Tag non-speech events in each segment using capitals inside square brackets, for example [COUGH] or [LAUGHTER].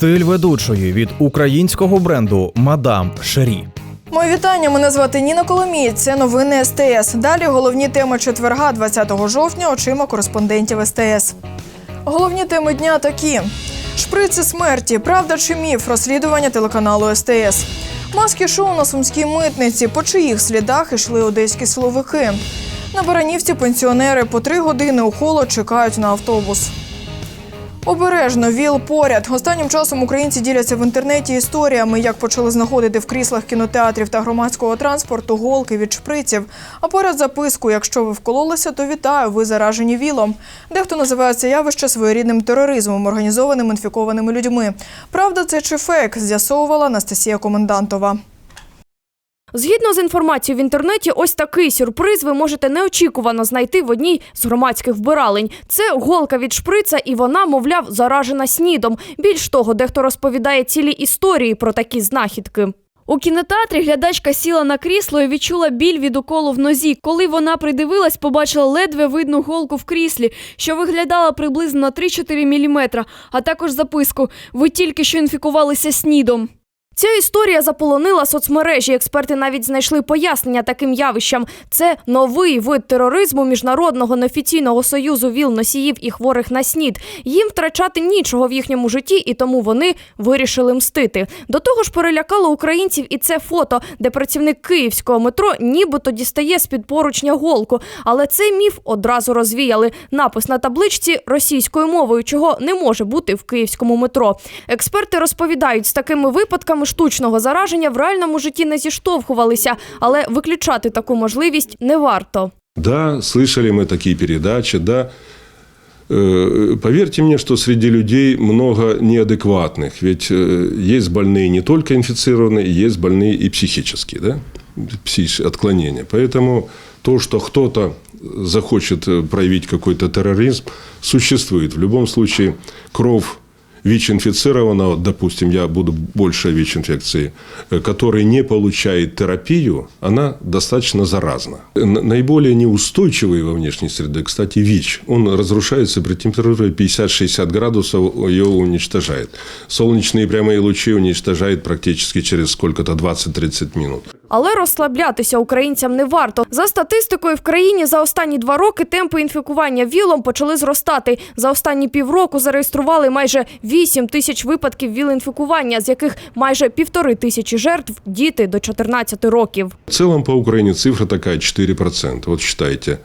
Стиль ведучої від українського бренду Мадам Шері. Мої вітання. Мене звати Ніна Коломієць. Це новини СТС. Далі головні теми четверга, 20 жовтня, очима кореспондентів СТС. Головні теми дня такі: шприци смерті, правда чи міф, розслідування телеканалу СТС. Маски шоу на сумській митниці. По чиїх слідах ішли одеські силовики. На Баранівці пенсіонери по три години у холод чекають на автобус. Обережно ВІЛ поряд. Останнім часом українці діляться в інтернеті історіями, як почали знаходити в кріслах кінотеатрів та громадського транспорту голки від шприців. А поряд записку: якщо ви вкололися, то вітаю, ви заражені вілом. Дехто називає це явище своєрідним тероризмом, організованим інфікованими людьми. Правда, це чи фейк? З'ясовувала Анастасія Комендантова. Згідно з інформацією в інтернеті, ось такий сюрприз ви можете неочікувано знайти в одній з громадських вбиралень. Це голка від шприца, і вона, мовляв, заражена снідом. Більш того, дехто розповідає цілі історії про такі знахідки. У кінотеатрі глядачка сіла на крісло і відчула біль від уколу в нозі. Коли вона придивилась, побачила ледве видну голку в кріслі, що виглядала приблизно на 3-4 мм, а також записку Ви тільки що інфікувалися снідом. Ця історія заполонила соцмережі. Експерти навіть знайшли пояснення таким явищам. Це новий вид тероризму міжнародного неофіційного союзу ВІЛ-носіїв і хворих на снід. Їм втрачати нічого в їхньому житті, і тому вони вирішили мстити. До того ж, перелякало українців і це фото, де працівник київського метро нібито дістає з під поручня голку. Але цей міф одразу розвіяли. Напис на табличці російською мовою, чого не може бути в київському метро. Експерти розповідають, з такими випадками штучного зараження в реальному житті не зіштовхувалися, але виключати таку можливість не варто. Да, слышали мы такие передачи, да. Э, Поверьте мне, что среди людей много неадекватных. Ведь э, есть больные не только инфицированные, есть больные и психические, да, психические отклонения. Поэтому то, что кто-то захочет э, проявить какой-то терроризм, существует. В любом случае, кровь ВИЧ-инфицированного, допустим, я буду больше ВИЧ-инфекции, э, который не получает терапию, она достаточно заразна. Наиболее неустойчивый во внешней среде, кстати, ВИЧ. Он разрушается при температуре 50-60 градусов, ее уничтожает. Солнечные прямые лучи уничтожает практически через сколько-то 20-30 минут. Але розслаблятися українцям не варто. За статистикою, в країні за останні два роки темпи інфікування вілом почали зростати. За останні півроку зареєстрували майже 8 тисяч випадків віл-інфікування, з яких майже півтори тисячі жертв – діти до 14 років. В цілому по Україні цифра така 4%. От вважайте,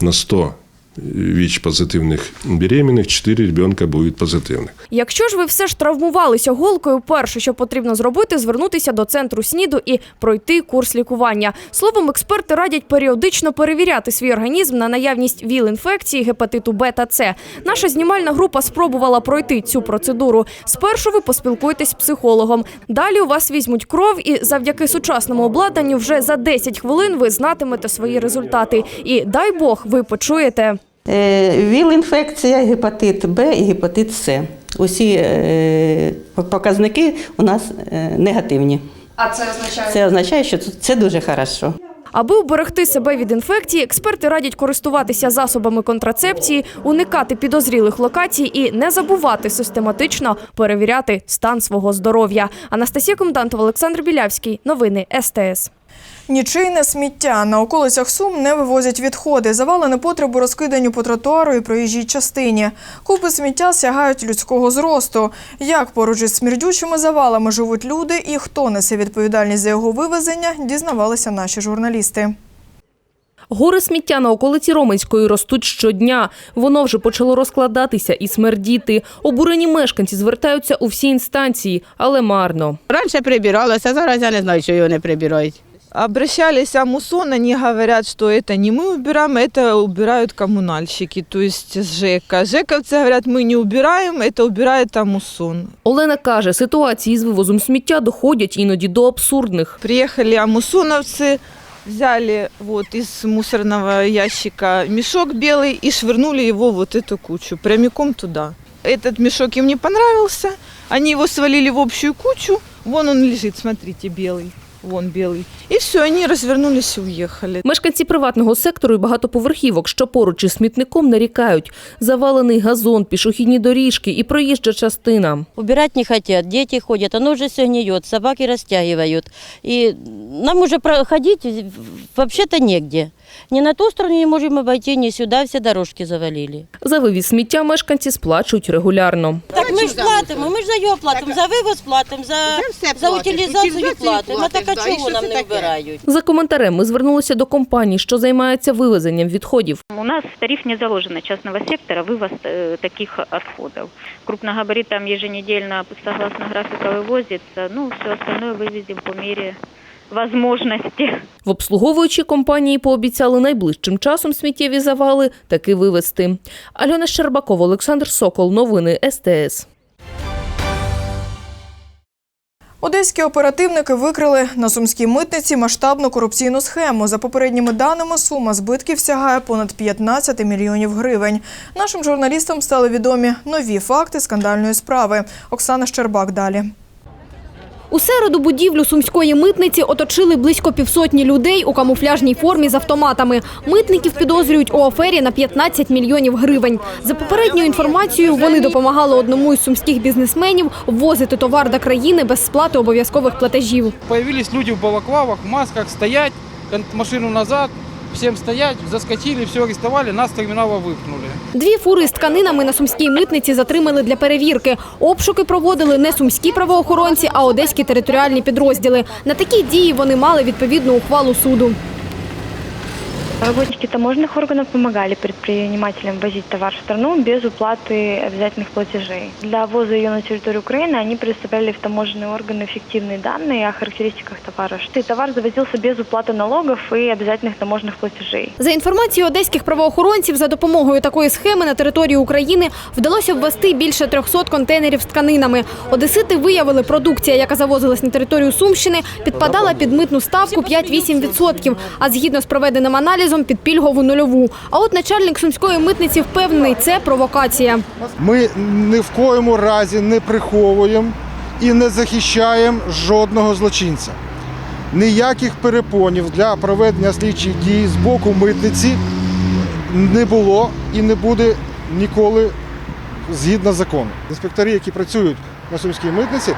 на 100 ВИЧ-позитивных беременных 4 ребенка будет позитивных. Якщо ж ви все ж травмувалися голкою, перше, що потрібно зробити, звернутися до центру СНІДу і пройти курс лікування. Словом, експерти радять періодично перевіряти свій організм на наявність ВІЛ-інфекції, гепатиту Б та С. Наша знімальна група спробувала пройти цю процедуру. Спершу ви поспілкуєтесь з психологом. Далі у вас візьмуть кров, і завдяки сучасному обладнанню вже за 10 хвилин ви знатимете свої результати. І дай Бог, ви почуєте. Е, ВІЛ-інфекція, гепатит Б і гепатит С. Усі е, показники у нас е, негативні. А це означає? Це означає, що це це дуже хорошо. Аби уберегти себе від інфекції, експерти радять користуватися засобами контрацепції, уникати підозрілих локацій і не забувати систематично перевіряти стан свого здоров'я. Анастасія Комдантова, Олександр Білявський. Новини СТС. Нічийне сміття на околицях Сум не вивозять відходи. Завали непотребу розкидані по тротуару і проїжджій частині. Купи сміття сягають людського зросту. Як поруч із смердючими завалами живуть люди і хто несе відповідальність за його вивезення, дізнавалися наші журналісти. Гори сміття на околиці Роменської ростуть щодня. Воно вже почало розкладатися і смердіти. Обурені мешканці звертаються у всі інстанції, але марно. Раніше прибиралося, зараз я не знаю, що його не прибирають. Обращались о мусон, они говорят, что это не мы убираем, это убирают коммунальщики, то есть с ЖЭКа. ЖЭКовцы говорят, мы не убираем, это убирает Амусон. Олена каже, ситуації з вивозом сміття доходять іноді до абсурдних. Приехали амусоновцы, взяли вот из мусорного ящика мешок белый и швырнули его вот эту кучу, прямиком туда. Этот мешок им не понравился, они его свалили в общую кучу, вон он лежит, смотрите, белый. вон белый. И все, они развернулись и уехали. Мешканці приватного сектору і багатоповерхівок, що поруч із смітником, нарікають. Завалений газон, пішохідні доріжки і проїжджа частина. Убирать не хотят, дети ходят, оно уже все гниет, собаки растягивают. И нам уже проходить вообще-то негде. Ни на ту сторону не можем обойти, ни сюда, все дорожки завалили. За вивіз сміття мешканці сплачують регулярно Так ми ж платимо, ми ж за його платимо, за вивоз платимо, за, за утилізацію платимо. А так а чого нам не вбирають? За коментарем ми звернулися до компаній, що займаються вивезенням відходів. У нас в тариф не заложено частного сектора вывоз э, таких отходов. Крупногабаритам еженедельно, согласно графика, вывозится. Ну, все остальное вывезем по мере возможности. В обслуговуючій компанії пообіцяли найближчим часом сміттєві завали таки вивезти. Альона Щербакова, Олександр Сокол. Новини СТС. Одеські оперативники викрили на сумській митниці масштабну корупційну схему. За попередніми даними, сума збитків сягає понад 15 мільйонів гривень. Нашим журналістам стали відомі нові факти скандальної справи. Оксана Щербак далі. У середу будівлю сумської митниці оточили близько півсотні людей у камуфляжній формі з автоматами. Митників підозрюють у афері на 15 мільйонів гривень. За попередньою інформацією, вони допомагали одному із сумських бізнесменів ввозити товар до країни без сплати обов'язкових платежів. Появились люди в балаклавах, в масках, стоять, машину назад, всем стоять, заскочили, все арестували, нас с терминала выпнули. Дві фури з тканинами на сумській митниці затримали для перевірки. Обшуки проводили не сумські правоохоронці, а одеські територіальні підрозділи. На такі дії вони мали відповідну ухвалу суду. Работники таможенных органов помогали предпринимателям возить товар в страну без уплаты обязательных платежей. Для ввоза ее на территорию Украины они предоставляли в таможенные органы фиктивные данные о характеристиках товара. И товар завозился без уплаты налогов и обязательных таможенных платежей. За інформацією одеських правоохоронців, за допомогою такої схеми на території України вдалося ввести більше 300 контейнерів з тканинами. Одесити виявили, продукція, яка завозилась на територію Сумщини, підпадала під митну ставку 5-8%, а згідно з проведеним аналізом під пільгову нульову. А от начальник сумської митниці впевнений, це провокація. Ми ні в коєму разі не приховуємо і не захищаємо жодного злочинця. Ніяких перепонів для проведення слідчих дій з боку митниці не було і не буде ніколи згідно закону. Інспектори, які працюють на сумській митниці,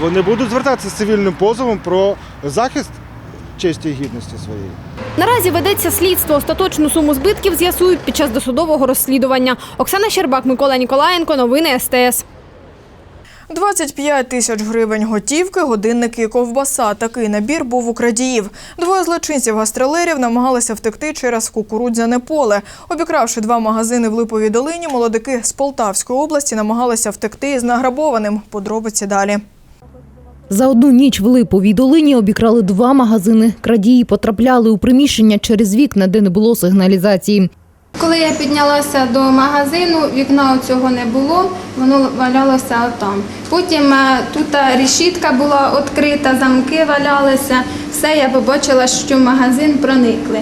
вони будуть звертатися з цивільним позовом про захист честі і гідності своєї. Наразі ведеться слідство. Остаточну суму збитків з'ясують під час досудового розслідування. Оксана Щербак, Микола Ніколаєнко. Новини СТС. 25 тисяч гривень готівки, годинники і ковбаса. Такий набір був у крадіїв. Двоє злочинців-гастролерів намагалися втекти через кукурудзяне поле. Обікравши два магазини в Липовій долині, молодики з Полтавської області намагалися втекти із награбованим. Подробиці далі. За одну ніч в Липовій долині обікрали два магазини. Крадії потрапляли у приміщення через вікна, де не було сигналізації. Коли я піднялася до магазину, вікна цього не було, воно валялося там. Потім е, тут е, решітка була відкрита, замки валялися. Все, я побачила, що в магазин проникли.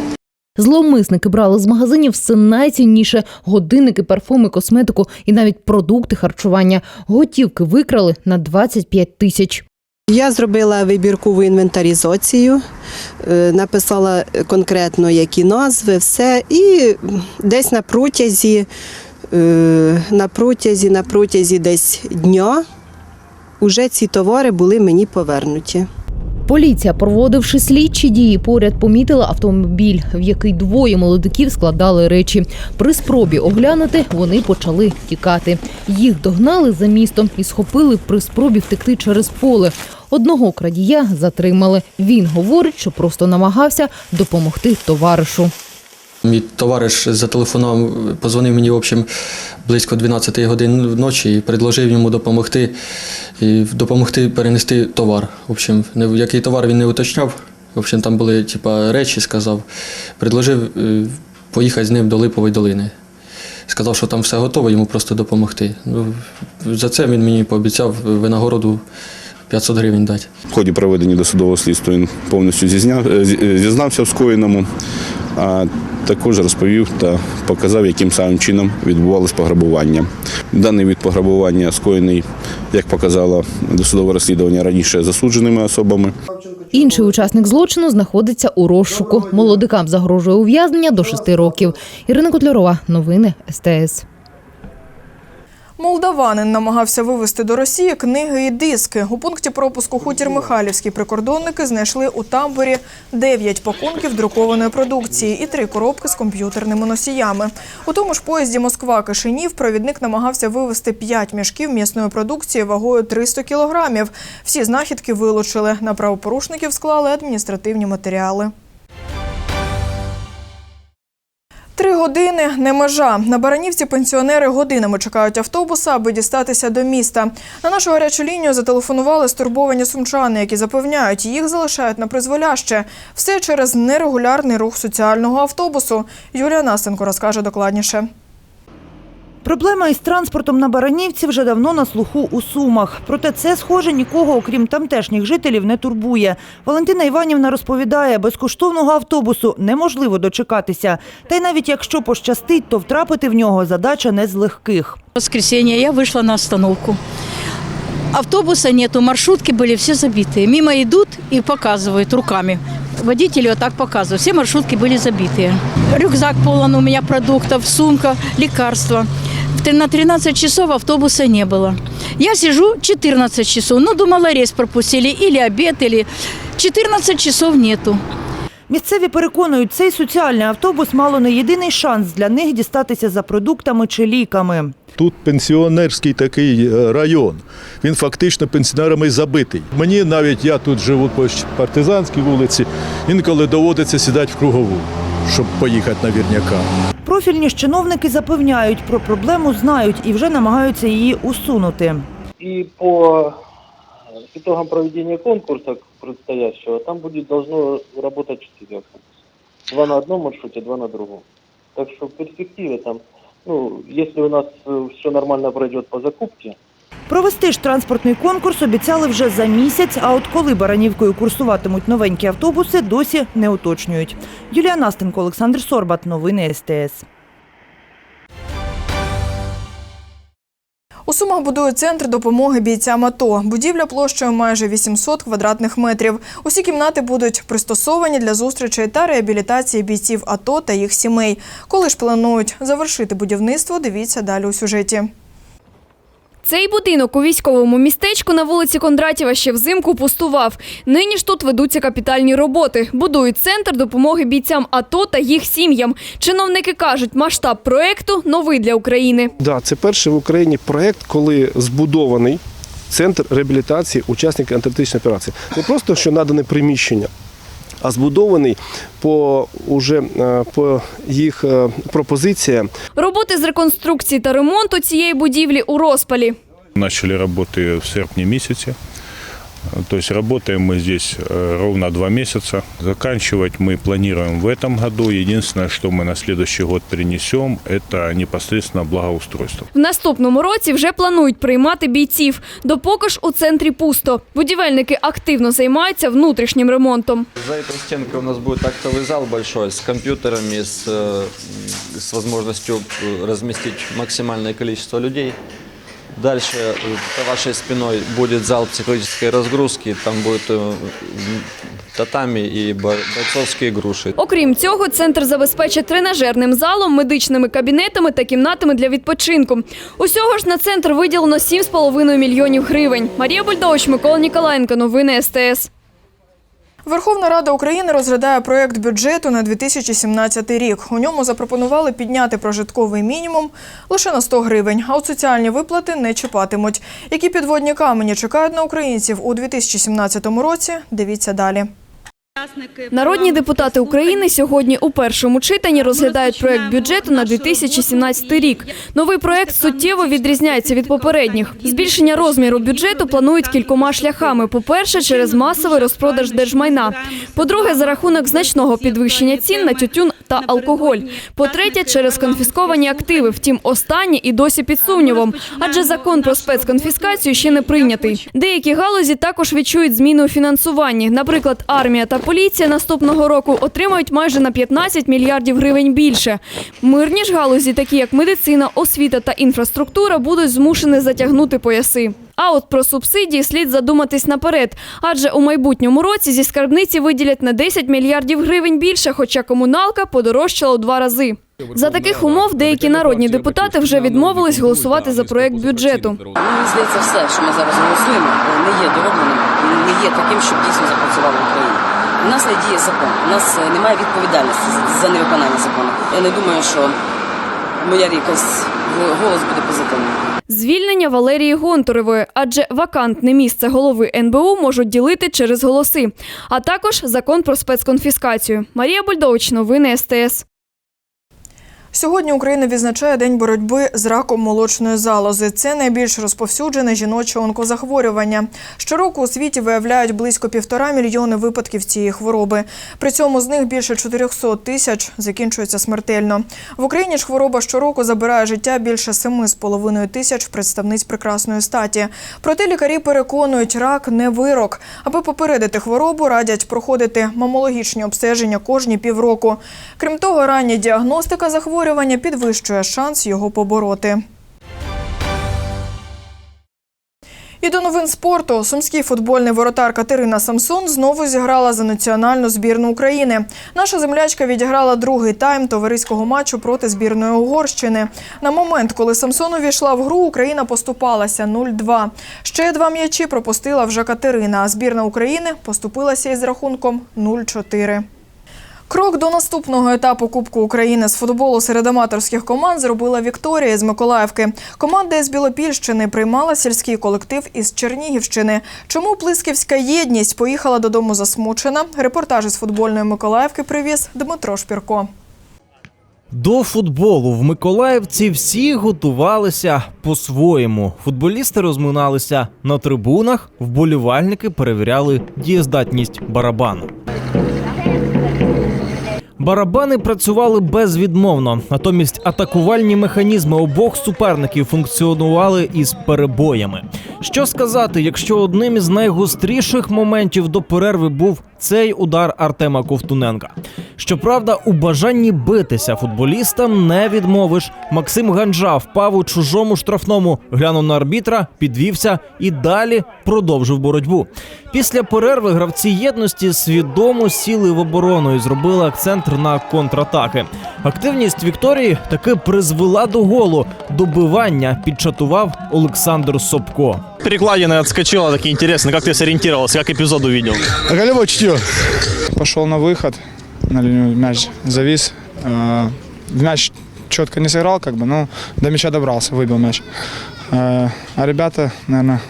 Зловмисники брали з магазинів все найцінніше – годинники, парфуми, косметику і навіть продукти харчування. Готівки викрали на 25 тисяч. Я зробила вибіркову інвентаризацію, е, написала конкретно які назви, все. І десь на протязі, е, на протязі, на протязі десь дня вже ці товари були мені повернуті. Поліція, проводивши слідчі дії, поряд помітила автомобіль, в який двоє молодиків складали речі. При спробі оглянути вони почали тікати. Їх догнали за містом і схопили при спробі втекти через поле. Одного крадія затримали. Він говорить, що просто намагався допомогти товаришу. Мій товариш зателефонував, позвонив мені в общем, близько 12 годин ночі і предложив йому допомогти і допомогти перенести товар. В общем, який товар він не уточняв. В общем, там були типа, речі, сказав. Предложив е, поїхати з ним до Липової долини. Сказав, що там все готово, йому просто допомогти. Ну, за це він мені пообіцяв винагороду 500 гривень дати. В ході проведення досудового слідства він повністю е, е, зізнався в скоєному, а також розповів та показав, яким самим чином відбувалось пограбування. Даний від пограбування скоєний, як показало досудове розслідування раніше засудженими особами. Інший учасник злочину знаходиться у розшуку. Молодикам загрожує ув'язнення до шести років. Ірина Котлярова, новини СТС. Молдаванин намагався вивезти до Росії книги і диски. У пункті пропуску хутір Михайлівський прикордонники знайшли у тамбурі 9 пакунків друкованої продукції і три коробки з комп'ютерними носіями. У тому ж поїзді Москва-Кишинів провідник намагався вивезти 5 мішків м'ясної продукції вагою 300 кілограмів. Всі знахідки вилучили. На правопорушників склали адміністративні матеріали. Три години не межа. На Баранівці пенсіонери годинами чекають автобуса, аби дістатися до міста. На нашу гарячу лінію зателефонували стурбовані сумчани, які запевняють, їх залишають на призволяще. Все через нерегулярний рух соціального автобусу. Юлія Настенко розкаже докладніше. Проблема із транспортом на Баранівці вже давно на слуху у Сумах. Проте це, схоже, нікого, окрім тамтешніх жителів, не турбує. Валентина Іванівна розповідає, безкоштовного автобусу неможливо дочекатися. Та й навіть якщо пощастить, то втрапити в нього задача не з легких. В воскресенье я вышла на остановку. Автобуса нету, маршрутки были все забитые. Мимо идут и показывают руками. Водители вот так показывают. Все маршрутки были забитые. Рюкзак полон у меня продуктов, сумка, лекарства. На 13 часов автобуса не было. Я сижу 14 часов. Ну, думала, рейс пропустили. Или обед, или... 14 часов нету. Місцеві переконують, цей соціальний автобус мало не єдиний шанс для них дістатися за продуктами чи ліками. Тут пенсіонерський такий е, район. Він фактично пенсіонерами забитий. Мені навіть я тут живу по партизанській вулиці, інколи доводиться сідати в кругову, щоб поїхати на вірняка. Профільні ж чиновники запевняють, про проблему знають і вже намагаються її усунути. І по итогам проведения конкурса предстоящего, там будет должно работать 4 автобуса. Два на одном маршруте, два на другом. Так что в перспективе там, ну, если у нас все нормально пройдет по закупке, Провести ж транспортний конкурс обіцяли вже за місяць, а от коли Баранівкою курсуватимуть новенькі автобуси, досі не уточнюють. Юлія Настенко, Олександр Сорбат. Новини СТС. У Сумах будують центр допомоги бійцям АТО. Будівля площею майже 800 квадратних метрів. Усі кімнати будуть пристосовані для зустрічей та реабілітації бійців АТО та їх сімей. Коли ж планують завершити будівництво, дивіться далі у сюжеті. Цей будинок у військовому містечку на вулиці Кондратєва ще взимку пустував. Нині ж тут ведуться капітальні роботи. Будують центр допомоги бійцям АТО та їх сім'ям. Чиновники кажуть, масштаб проекту новий для України. Да, це перший в Україні проєкт, коли збудований центр реабілітації учасників антитерористичної операції. Не просто що надане приміщення, а збудований по уже е, по їх е, пропозиціям. Роботи з реконструкції та ремонту цієї будівлі у розпалі. Почали роботи в серпні месяце. То есть работаем мы здесь э, ровно два месяца. Заканчивать мы планируем в этом году. Единственное, что мы на следующий год принесем, это непосредственно благоустройство. В наступному році вже планують приймати бійців. Допоки ж у центрі пусто. Будівельники активно займаються внутрішнім ремонтом. За этой стенкой у нас будет актовый зал большой с компьютерами, с, э, с возможностью э, разместить максимальное количество людей. Дальше э, за вашей спиной будет зал психологической разгрузки, там будет татамі і бойцовські груші. Окрім цього, центр забезпечить тренажерним залом, медичними кабінетами та кімнатами для відпочинку. Усього ж на центр виділено 7,5 мільйонів гривень. Марія Бульдович, Микола Ніколаєнко. Новини СТС. Верховна Рада України розглядає проєкт бюджету на 2017 рік. У ньому запропонували підняти прожитковий мінімум лише на 100 гривень, а от соціальні виплати не чіпатимуть. Які підводні камені чекають на українців у 2017 році? Дивіться далі. Народні депутати України сьогодні у першому читанні розглядають проект бюджету на 2017 рік. Новий проект суттєво відрізняється від попередніх. Збільшення розміру бюджету планують кількома шляхами. По-перше, через масовий розпродаж держмайна. По-друге, за рахунок значного підвищення цін на тютюн та алкоголь. По-третє, через конфісковані активи. Втім, останні і досі під сумнівом, адже закон про спецконфіскацію ще не прийнятий. Деякі галузі також відчують зміни у фінансуванні. Наприклад, армія та поліція наступного року отримають майже на 15 мільярдів гривень більше. Мирні ж галузі, такі як медицина, освіта та інфраструктура, будуть змушені затягнути пояси. А от про субсидії слід задуматись наперед, адже у майбутньому році зі скарбниці виділять на 10 мільярдів гривень більше, хоча комуналка подорожчала у два рази. За таких умов деякі народні депутати вже відмовились голосувати за проект бюджету. Мені здається, все, що ми зараз голосуємо, не є доробленим, не є таким, щоб дійсно запрацювало в Україні. У нас не діє закон, у нас е, немає відповідальності за- невиконання закону. Я не думаю, що моя якось голос буде позитивним. Звільнення Валерії Гонтуревої, адже вакантне місце голови НБУ можуть ділити через голоси, а також закон про спецконфіскацію. Марія Бульдович, новини СТС. Сьогодні Україна відзначає День боротьби з раком молочної залози. Це найбільш розповсюджене жіноче онкозахворювання. Щороку у світі виявляють близько півтора мільйони випадків цієї хвороби. При цьому з них більше 400 тисяч закінчується смертельно. В Україні ж хвороба щороку забирає життя більше 7,5 тисяч представниць прекрасної статі. Проте лікарі переконують, рак не вирок. Аби попередити хворобу, радять проходити мамологічні обстеження кожні півроку. Крім того, рання діагностика захворювання підвищує шанс його побороти. І до новин спорту сумський футбольний воротар Катерина Самсон знову зіграла за національну збірну України. Наша землячка відіграла другий тайм товариського матчу проти збірної Угорщини. На момент, коли Самсон увійшла в гру, Україна поступалася 0-2. Ще два м'ячі пропустила вже Катерина. А збірна України поступилася із рахунком 0-4. Крок до наступного етапу Кубку України з футболу серед аматорських команд зробила Вікторія з Миколаївки. Команда із Білопільщини приймала сільський колектив із Чернігівщини. Чому Плисківська єдність поїхала додому засмучена? Репортаж із футбольної Миколаївки привіз Дмитро Шпірко. До футболу в Миколаївці всі готувалися по-своєму. Футболісти розминалися на трибунах, вболівальники перевіряли дієздатність барабану. Барабани працювали безвідмовно, натомість атакувальні механізми обох суперників функціонували із перебоями. Що сказати, якщо одним із найгостріших моментів до перерви був цей удар Артема Ковтуненка? Щоправда, у бажанні битися футболістам не відмовиш. Максим Ганджа впав у чужому штрафному, глянув на арбітра, підвівся і далі продовжив боротьбу. Після перерви гравці єдності свідомо сіли в оборону і зробили акцент на контратаки. Активність Вікторії таки призвела до голу. Добивання підчатував Олександр Собко. Перекладина отскочила, так интересно, как ты сориентировался, как эпизод увидел? Голевой чутье. Пошел на выход, на линию мяч завис. Э, В мяч четко не сыграл, как бы, но до мяча добрался, выбил мяч. Э, А ребята, наверное,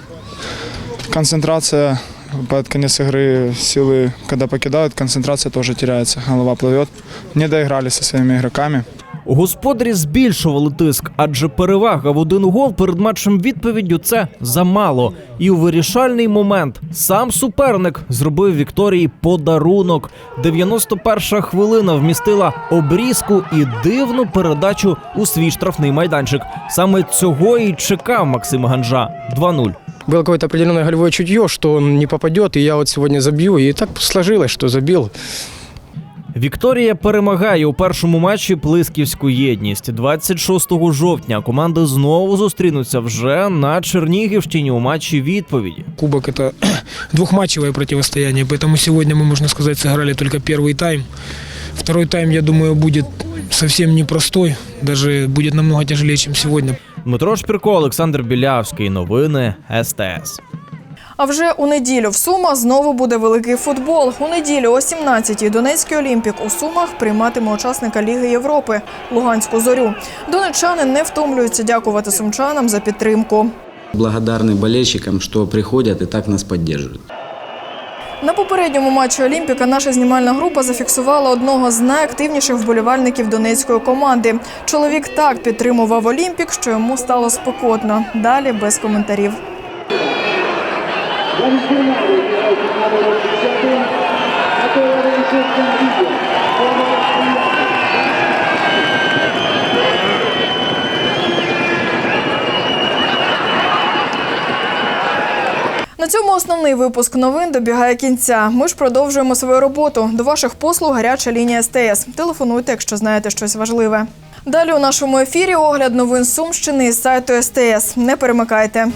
концентрация под конец игры, силы, когда покидают, концентрация тоже теряется, голова плывет. Не доиграли со своими игроками. Господарі збільшували тиск, адже перевага в один гол перед матчем відповіддю це замало. І у вирішальний момент сам суперник зробив Вікторії подарунок. 91-ша хвилина вмістила обрізку і дивну передачу у свій штрафний майданчик. Саме цього і чекав Максим Ганжа. 2-0. Было какое-то определенное голевое чутье, что он не попадет, и я вот сегодня забью. И так сложилось, что забил. Вікторія перемагає у першому матчі Плисківську єдність. 26 жовтня команди знову зустрінуться вже на Чернігівщині у матчі відповіді. Кубок – это [CLEARS THROAT] двухматчевое противостояние, поэтому сегодня мы, можно сказать, сыграли только первый тайм. Второй тайм, я думаю, будет совсем непростой, даже будет намного тяжелее, чем сегодня. Дмитро Шпірко, Олександр Білявський. Новини СТС. А вже у неділю в Сумах знову буде великий футбол. У неділю о 17-й Донецький Олімпік у Сумах прийматиме учасника Ліги Європи Луганську зорю. Донеччани не втомлюються дякувати сумчанам за підтримку. Благодарны болельщикам, что приходят и так нас поддерживают. На попередньому матчі Олімпіка наша знімальна група зафіксувала одного з найактивніших вболівальників донецької команди. Чоловік так підтримував Олімпік, що йому стало спекотно. Далі без коментарів. На цьому основний випуск новин добігає кінця. Ми ж продовжуємо свою роботу. До ваших послуг гаряча лінія СТС. Телефонуйте, якщо знаєте щось важливе. Далі у нашому ефірі огляд новин Сумщини із сайту СТС. Не перемикайте.